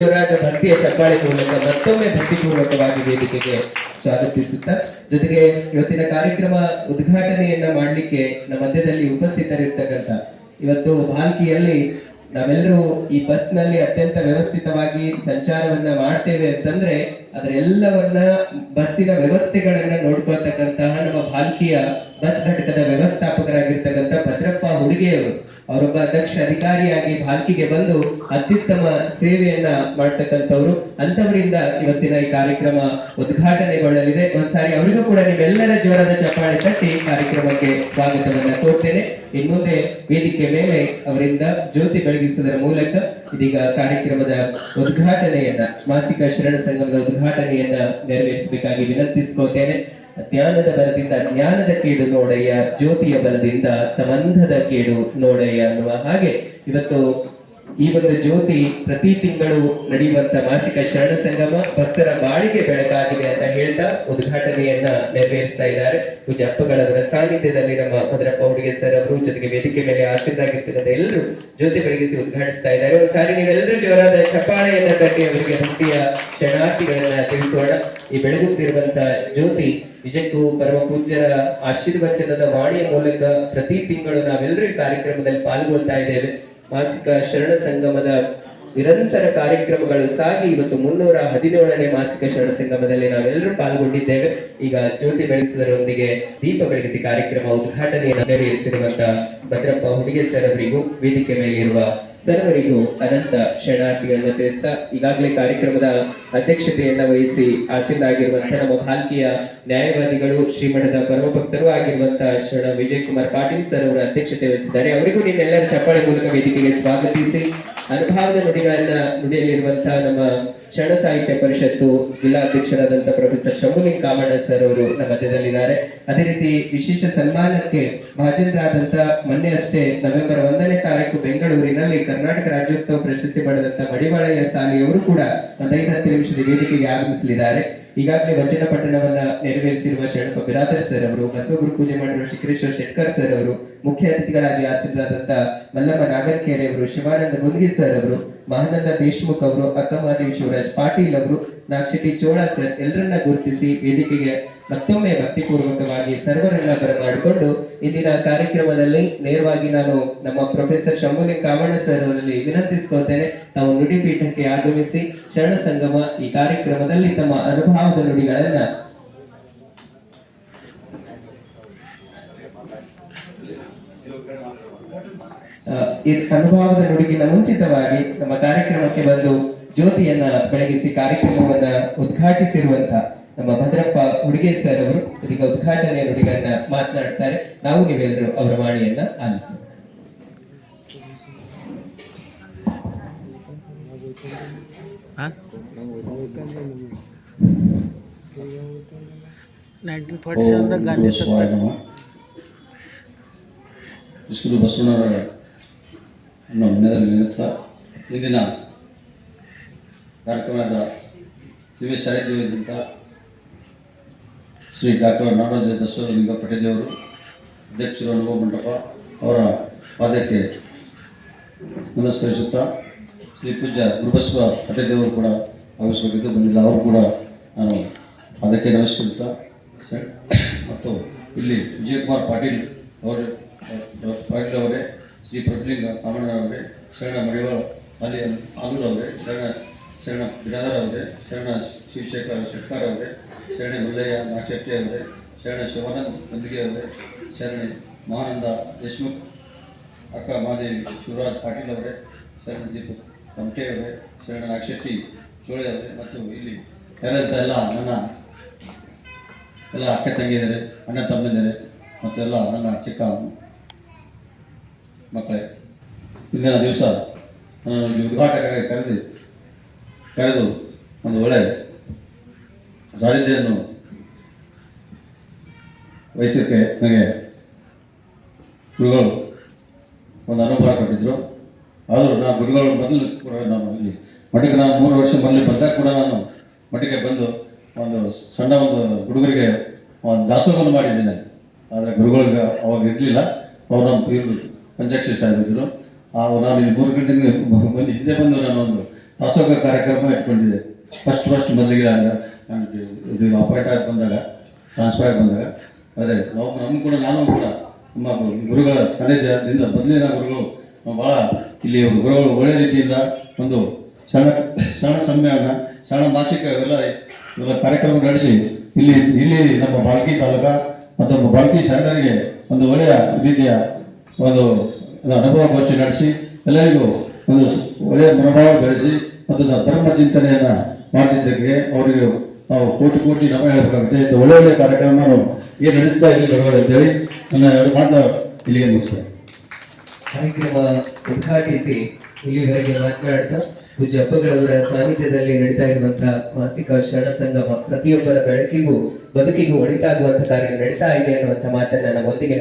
ಜೋರಾದ ಭಕ್ತಿಯ ಚಪ್ಪಾಳೆ ಮೂಲಕ ಮತ್ತೊಮ್ಮೆ ಭಕ್ತಿಪೂರ್ವಕವಾಗಿ ವೇದಿಕೆಗೆ ಸ್ವಾಗತಿಸುತ್ತಾ, ಜೊತೆಗೆ ಇವತ್ತಿನ ಕಾರ್ಯಕ್ರಮ ಉದ್ಘಾಟನೆಯನ್ನ ಮಾಡಲಿಕ್ಕೆ ನಮ್ಮ ಮಧ್ಯದಲ್ಲಿ ಉಪಸ್ಥಿತರಿರ್ತಕ್ಕಂಥ ಇವತ್ತು ಭಾಲ್ಕಿಯಲ್ಲಿ ನಾವೆಲ್ಲರೂ ಈ ಬಸ್ನಲ್ಲಿ ಅತ್ಯಂತ ವ್ಯವಸ್ಥಿತವಾಗಿ ಸಂಚಾರವನ್ನ ಮಾಡ್ತೇವೆ ಅಂತಂದ್ರೆ ಅದರ ಎಲ್ಲವನ್ನ ಬಸ್ಸಿನ ವ್ಯವಸ್ಥೆಗಳನ್ನ ನೋಡ್ಕೊಳ್ತಕ್ಕಂತಹ ನಮ್ಮ ಭಾಲ್ಕಿಯ ಬಸ್ ಘಟಕದ ವ್ಯವಸ್ಥಾಪಕರಾಗಿರ್ತಕ್ಕಂಥ ಭದ್ರಪ್ಪ ಹುಡುಗಿಯವರು. ಅವರೊಬ್ಬ ದಕ್ಷ ಅಧಿಕಾರಿಯಾಗಿ ಭಾಲ್ಕಿಗೆ ಬಂದು ಅತ್ಯುತ್ತಮ ಸೇವೆಯನ್ನ ಮಾಡ್ತಕ್ಕಂಥವ್ರು. ಅಂತವರಿಂದ ಇವತ್ತಿನ ಈ ಕಾರ್ಯಕ್ರಮ ಉದ್ಘಾಟನೆಗೊಳ್ಳಲಿದೆ. ಒಂದ್ಸಾರಿ ಅವರಿಗೂ ಕೂಡ ನಿಮ್ಮೆಲ್ಲರ ಜ್ವರದ ಚಪ್ಪಾಳೆ ತಟ್ಟಿ ಕಾರ್ಯಕ್ರಮಕ್ಕೆ ಸ್ವಾಗತವನ್ನ ಕೋರ್ತೇನೆ. ಇನ್ಮುಂದೆ ವೇದಿಕೆ ಮೇಲೆ ಅವರಿಂದ ಜ್ಯೋತಿ ಬೆಳಗಿಸುವುದರ ಮೂಲಕ ಇದೀಗ ಕಾರ್ಯಕ್ರಮದ ಉದ್ಘಾಟನೆಯನ್ನ, ಮಾಸಿಕ ಶರಣ ಸಂಗಮದ ಉದ್ಘಾಟನೆಯನ್ನ ನೆರವೇರಿಸಬೇಕಾಗಿ ವಿನಂತಿಸ್ಕೋತೇನೆ. ಜ್ಞಾನದ ಬಲದಿಂದ ಜ್ಞಾನದ ಕೇಡು ನೋಡಯ್ಯ, ಜ್ಯೋತಿಯ ಬಲದಿಂದ ಸಂಬಂಧದ ಕೇಡು ನೋಡಯ್ಯ ಅನ್ನುವ ಹಾಗೆ ಇವತ್ತು ಈ ಒಂದು ಜ್ಯೋತಿ ಪ್ರತಿ ತಿಂಗಳು ನಡೆಯುವಂತ ಮಾಸಿಕ ಶರಣ ಸಂಗಮ ಭಕ್ತರ ಬಾಳಿಗೆ ಬೆಳಕಾಗಿದೆ ಅಂತ ಹೇಳ್ತಾ ಉದ್ಘಾಟನೆಯನ್ನ ನೆರವೇರಿಸ್ತಾ ಇದ್ದಾರೆ. ಪೂಜೆ ಅಪ್ಪಗಳವರ ಸಾನ್ನಿಧ್ಯದಲ್ಲಿ ನಮ್ಮ ಭದ್ರಪ್ಪ ಹುಡುಗಿ ಸರ್ ಅವರು ಜೊತೆಗೆ ವೇದಿಕೆ ಮೇಲೆ ಆಸೀನರಾಗಿರ್ತಕ್ಕಂಥ ಎಲ್ಲರೂ ಜ್ಯೋತಿ ಬೆಳಗಿಸಿ ಉದ್ಘಾಟಿಸ್ತಾ ಇದ್ದಾರೆ. ಒಂದ್ಸಾರಿ ನೀವೆಲ್ಲರೂ ಜೋರಾದ ಚಪಾಳೆಯನ್ನ ತಟ್ಟಿ ಅವರಿಗೆ ಭಕ್ತಿಯ ಶರಣಾರ್ಥಿಗಳನ್ನ ತಿಳಿಸೋಣ. ಈ ಬೆಳಗುತ್ತಿರುವಂತ ಜ್ಯೋತಿ ನಿಜಕ್ಕೂ ಪರಮ ಪೂಜ್ಯರ ಆಶೀರ್ವಚನದ ವಾಣಿಯ ಮೂಲಕ ಪ್ರತಿ ತಿಂಗಳು ನಾವೆಲ್ಲರೂ ಈ ಕಾರ್ಯಕ್ರಮದಲ್ಲಿ ಪಾಲ್ಗೊಳ್ತಾ ಇದ್ದೇವೆ. ಮಾಸಿಕ ಶರಣ ಸಂಗಮದ ನಿರಂತರ ಕಾರ್ಯಕ್ರಮಗಳು ಸಾಗಿ ಇವತ್ತು ಮುನ್ನೂರ ಹದಿನೇಳನೇ ಮಾಸಿಕ ಶರಣ ಸಂಗಮದಲ್ಲಿ ನಾವೆಲ್ಲರೂ ಪಾಲ್ಗೊಂಡಿದ್ದೇವೆ. ಈಗ ಜ್ಯೋತಿ ಬೆಳೆಸುವುದರೊಂದಿಗೆ ದೀಪ ಬೆಳಗಿಸಿ ಕಾರ್ಯಕ್ರಮ ಉದ್ಘಾಟನೆಯನ್ನು ನೆರವೇರಿಸಿರುವಂತಹ ಭದ್ರಪ್ಪ ಹುಡುಗಿ ಸರ್ ಅವರಿಗೂ ವೇದಿಕೆ ಮೇಲಿರುವ ಸರ್ವರಿಗೂ ಅನಂತ ಶರಣಾರ್ಥಿಗಳನ್ನ ತಿಳಿಸ್ತಾ ಈಗಾಗಲೇ ಕಾರ್ಯಕ್ರಮದ ಅಧ್ಯಕ್ಷತೆಯನ್ನ ವಹಿಸಿ ಆಸೀನರಾಗಿರುವಂತಹ ನಮ್ಮ ಭಾಲ್ಕಿಯ ನ್ಯಾಯವಾದಿಗಳು, ಶ್ರೀಮಠದ ಪರಮಭಕ್ತರು ಆಗಿರುವಂತಹ ಶರಣ ವಿಜಯ್ ಕುಮಾರ್ ಪಾಟೀಲ್ ಸರ್ ಅವರ ಅಧ್ಯಕ್ಷತೆ ವಹಿಸಿದ್ದಾರೆ. ಅವರಿಗೂ ನಿಮ್ಮೆಲ್ಲರ ಚಪ್ಪಾಳೆ ಮೂಲಕ ವೇದಿಕೆಗೆ ಸ್ವಾಗತಿಸಿ. ಅನುಭವದ ನುಡಿಗಳನ್ನ ನುಡಿಯಲ್ಲಿರುವಂತಹ ನಮ್ಮ ಶರಣ ಸಾಹಿತ್ಯ ಪರಿಷತ್ತು ಜಿಲ್ಲಾಧ್ಯಕ್ಷರಾದಂಥ ಪ್ರೊಫೆಸರ್ ಶಂಭುಲಿಂಗ್ ಕಾಮಣ್ಣ ಸರ್ ಅವರು ನಮ್ಮ ಮಧ್ಯದಲ್ಲಿದ್ದಾರೆ. ಅದೇ ರೀತಿ ವಿಶೇಷ ಸನ್ಮಾನಕ್ಕೆ ಭಾಜನರಾದಂಥ ಮೊನ್ನೆ ಅಷ್ಟೇ ನವೆಂಬರ್ ಒಂದನೇ ತಾರೀಕು ಬೆಂಗಳೂರಿನಲ್ಲಿ ಕರ್ನಾಟಕ ರಾಜ್ಯೋತ್ಸವ ಪ್ರಶಸ್ತಿ ಪಡೆದಂತ ಮಡಿವಾಳಯ್ಯ ಸಾಲಿಯವರು ಕೂಡ ಒಂದು ಐದು ಹತ್ತು ನಿಮಿಷದ ವೇದಿಕೆಗೆ ಆಗಮಿಸಲಿದ್ದಾರೆ. ಈಗಾಗಲೇ ವಚನ ಪಟ್ಟಣವನ್ನ ನೆರವೇರಿಸಿರುವ ಶರಣಪ್ಪ ಬಿರಾದರ್ ಸರ್ ಅವರು, ಬಸವಗುರು ಪೂಜೆ ಮಾಡಿರುವ ಶಿಖರೇಶ್ವರ ಶೆಟ್ಕರ್ ಸರ್ ಅವರು, ಮುಖ್ಯ ಅತಿಥಿಗಳಾಗಿ ಆಸೀನರಾದಂತ ಮಲ್ಲಮ್ಮ ನಾಗರ್ಕೇರೆ ಅವರು, ಶಿವಾನಂದ ಗುಂದಗಿ ಸರ್ ಅವರು, ಮಹಾನಂದ ದೇಶ್ಮುಖ್ ಅವರು ಅಕ್ಕಮಹಾದೇವಿ ಶಿವರಾಜ್ ಪಾಟೀಲ್ ಅವರು ನಾಕ್ಷಟಿ ಚೋಳ ಸರ್ ಎಲ್ಲರನ್ನ ಗುರುತಿಸಿ ವೇದಿಕೆಗೆ ಮತ್ತೊಮ್ಮೆ ಭಕ್ತಿಪೂರ್ವಕವಾಗಿ ಸರ್ವರನ್ನ ಬರಮಾಡಿಕೊಂಡು ಇಂದಿನ ಕಾರ್ಯಕ್ರಮದಲ್ಲಿ ನೇರವಾಗಿ ನಾನು ನಮ್ಮ ಪ್ರೊಫೆಸರ್ ಶಂಭುನಿ ಕಾಮಣ್ಣ ಸರ್ ಅವರಲ್ಲಿ ವಿನಂತಿಸ್ಕೊಳ್ತೇನೆ, ತಾವು ನುಡಿಪೀಠಕ್ಕೆ ಆಗಮಿಸಿ ಶರಣ ಸಂಗಮ ಈ ಕಾರ್ಯಕ್ರಮದಲ್ಲಿ ತಮ್ಮ ಅನುಭವದ ನುಡಿಗಳನ್ನ ಅನುಭವದ ನುಡಿಗಿನ ಮುಂಚಿತವಾಗಿ ನಮ್ಮ ಕಾರ್ಯಕ್ರಮಕ್ಕೆ ಬಂದು ಜ್ಯೋತಿಯನ್ನ ಬೆಳಗಿಸಿ ಕಾರ್ಯಕ್ರಮವನ್ನ ಉದ್ಘಾಟಿಸಿರುವಂತ ನಮ್ಮ ಭದ್ರಪ್ಪ ಉಡುಗೆ ಸರ್ ಅವರು ಇದೀಗ ಉದ್ಘಾಟನೆಯ ನುಡಿಗಳನ್ನ ಮಾತನಾಡ್ತಾರೆ. ನಾವು ನೀವೆಲ್ಲರೂ ಅವರ ವಾಣಿಯನ್ನ ಆಲಿಸೋಣ. ನೈನ್ಟೀನ್ ಇಂದಿನ ಕಾರ್ಯಕ್ರಮದ ದಿವ್ಯ ಸಾಹಿತ್ಯದಿಂದ ಶ್ರೀ ಡಾಕ್ಟರ್ ನಾಡೋಜ ದಶಲಿಂಗ ಪಟೇಲಿಯವರು ಅಧ್ಯಕ್ಷರು ಅನುಭವ ಮಂಟಪ, ಅವರ ಪಾದಕ್ಕೆ ನಮಸ್ಕರಿಸುತ್ತಾ, ಶ್ರೀ ಪೂಜ್ಯ ಗುರುಬಸವ ಪಟೇಲಿಯವರು ಕೂಡ ಆಗಮಿಸಬೇಕಿದ್ದು ಬಂದಿಲ್ಲ. ಅವರು ಕೂಡ ನಾನು ಅದಕ್ಕೆ ನಮಸ್ಕರಿಸುತ್ತಾ ಮತ್ತು ಇಲ್ಲಿ ವಿಜಯಕುಮಾರ್ ಪಾಟೀಲ್ ಅವರು, ಪಾಟೀಲ್ ಅವರೇ, ಶ್ರೀ ಪ್ರಭುಲಿಂಗ ಕಾಮಣ್ಣವರೇ ಶರಣ ಮಡಿವಾಳ ಅಲ್ಲಿ ಆಲೂರ್ ಅವರೇ ಶರಣ ಶರಣ ಬಿರಾದರ್ ಅವರೇ, ಶರಣ ಶಿವಶೇಖರ ಶೆಟ್ಕಾರ್ ಅವರೇ, ಶರಣ ಮುಲ್ಲಯ್ಯ ನಾಗಶೆಟ್ಟಿ ಅವರೇ, ಶರಣ ಶಿವಾನಂದ್ ನಂದಿಗೆ ಅವರೇ, ಶರಣ ಮಹಾನಂದ ದೇಶ್ಮುಖ್, ಅಕ್ಕ ಮಾದೇವಿ ಶಿವರಾಜ್ ಪಾಟೀಲ್ ಅವರೇ, ಶರಣ ದೀಪಕ್ ತಮಟೆ ಅವರೇ, ಶರಣ ನಾಗಶೆಟ್ಟಿ ಚೋಳೆ ಅವರೇ, ಮತ್ತು ಇಲ್ಲಿ ಎಲ್ಲಂತ ಎಲ್ಲ ನನ್ನ ಎಲ್ಲ ಅಕ್ಕ ತಂಗಿದ್ದಾರೆ ಅಣ್ಣ ತಮ್ಮಿದ್ದಾರೆ ಮತ್ತು ಎಲ್ಲ ನನ್ನ ಚಿಕ್ಕ ಮಕ್ಕಳೇ, ಇಂದಿನ ದಿವಸ ನಾನು ಇಲ್ಲಿ ಉದ್ಘಾಟಕರಾಗಿ ಕರೆದು ಕರೆದು ಒಂದು ಒಳ್ಳೆ ಸಾರಿಧ್ಯವನ್ನು ವಹಿಸೋಕ್ಕೆ ನನಗೆ ಗುರುಗಳು ಒಂದು ಅನುಭವ ಕೊಟ್ಟಿದ್ದರು ಆದರೂ ನಾನು ಗುರುಗಳು ಮೊದಲು ಕೂಡ ನಾನು ಇಲ್ಲಿ ಮಠಕ್ಕೆ ನಾನು ಮೂರು ವರ್ಷ ಮೊದಲು ಬಂದಾಗ ಕೂಡ ನಾನು ಮಠಕ್ಕೆ ಬಂದು ಒಂದು ಸಣ್ಣ ಒಂದು ಹುಡುಗರಿಗೆ ಒಂದು ದಾಸೋಹವನ್ನು ಮಾಡಿದ್ದೇನೆ. ಆದರೆ ಗುರುಗಳಿಗೆ ಅವಾಗ ಇರಲಿಲ್ಲ. ಅವರು ನಮ್ಮ ಇವರು ಪಂಚಾಕ್ಷರಿ ಸಾಹೇಬ್ ಇದ್ದರು ಆ, ನಾನು ಇಲ್ಲಿ ಮೂರು ಗಂಟೆಗೆ ಬಂದು ಹಿಂದೆ ಬಂದು ನಾನು ದಾಸೋಹ ಕಾರ್ಯಕ್ರಮ ಇಟ್ಕೊಂಡಿದೆ. ಫಸ್ಟ್ ಫಸ್ಟ್ ಮೊದಲಿಗೆ ನಾನು- ಇದು ಅಪಾಯಿಂಟ್ ಆಗಿ ಬಂದಾಗ ಟ್ರಾನ್ಸ್ಫರ್ ಆಗಿ ಬಂದಾಗ, ಅದೇ, ನಾವು ನಮಗೂ ಕೂಡ, ನಾನು ಕೂಡ, ನಮ್ಮ ಗುರುಗಳ ಸಾನ್ನಿಧ್ಯದಿಂದ ಮೊದಲಿನ ಗುರುಗಳು ಭಾಳ ಇಲ್ಲಿ ಗುರುಗಳು ಒಳ್ಳೆಯ ರೀತಿಯಿಂದ ಒಂದು ಶರಣ ಶರಣ ಸಮ್ಮೇಳನ ಶರಣ ಮಾಸಿಕ ಇವೆಲ್ಲ ಇವೆಲ್ಲ ಕಾರ್ಯಕ್ರಮ ನಡೆಸಿ, ಇಲ್ಲಿ ಇಲ್ಲಿ ನಮ್ಮ ಬಾಲ್ಕಿ ತಾಲೂಕ ಮತ್ತು ಬಾಲ್ಕಿ ಶರಣರಿಗೆ ಒಂದು ಒಳ್ಳೆಯ ರೀತಿಯ ಒಂದು ಅನುಭವ ಗೋಷ್ಠಿ ನಡೆಸಿ, ಎಲ್ಲರಿಗೂ ಒಂದು ಒಳ್ಳೆಯ ಮನೋಭಾವ ಬೆಳೆಸಿ ಮತ್ತು ನ- ಧರ್ಮ ಚಿಂತನೆಯನ್ನ ಮಾಡಿದ್ದಕ್ಕೆ ಅವರಿಗೆ ನಾವು ಕೋಟಿ ಕೋಟಿ ನಮ ಹೇಳಬೇಕಾಗುತ್ತೆ ಇದು ಒಳ್ಳೆ ಒಳ್ಳೆ ಕಾರ್ಯಕ್ರಮ ನಾವು ಏನು ನಡೆಸ್ತಾ ಬರಬಹುದು ಅಂತೇಳಿ ನನ್ನ ಎರಡು ಮಾತು ಇಲ್ಲಿಗೆ ಮುಗಿಸ್ತೇನೆ. ಕಾರ್ಯಕ್ರಮ ಉದ್ಘಾಟಿಸಿ ಇಲ್ಲಿವರೆಗೆ ಮಾತನಾಡಿದ ಪೂಜ್ಯ ಅಪ್ಪಗಳವರ ಸಾನ್ನಿಧ್ಯದಲ್ಲಿ ನಡೀತಾ ಇರುವಂತಹ ಮಾಸಿಕ ಶರಣ ಸಂಗಮ ಪ್ರತಿಯೊಬ್ಬರ ಬೆಳಕಿಗೂ ಬದುಕಿಗೂ ಒಳಿತಾಗುವಂತ ಕಾರ್ಯ ನಡೀತಾ ಇದೆ ಅನ್ನುವಂಥ ಮಾತನ್ನ ನಮ್ಮೊಂದಿಗೆ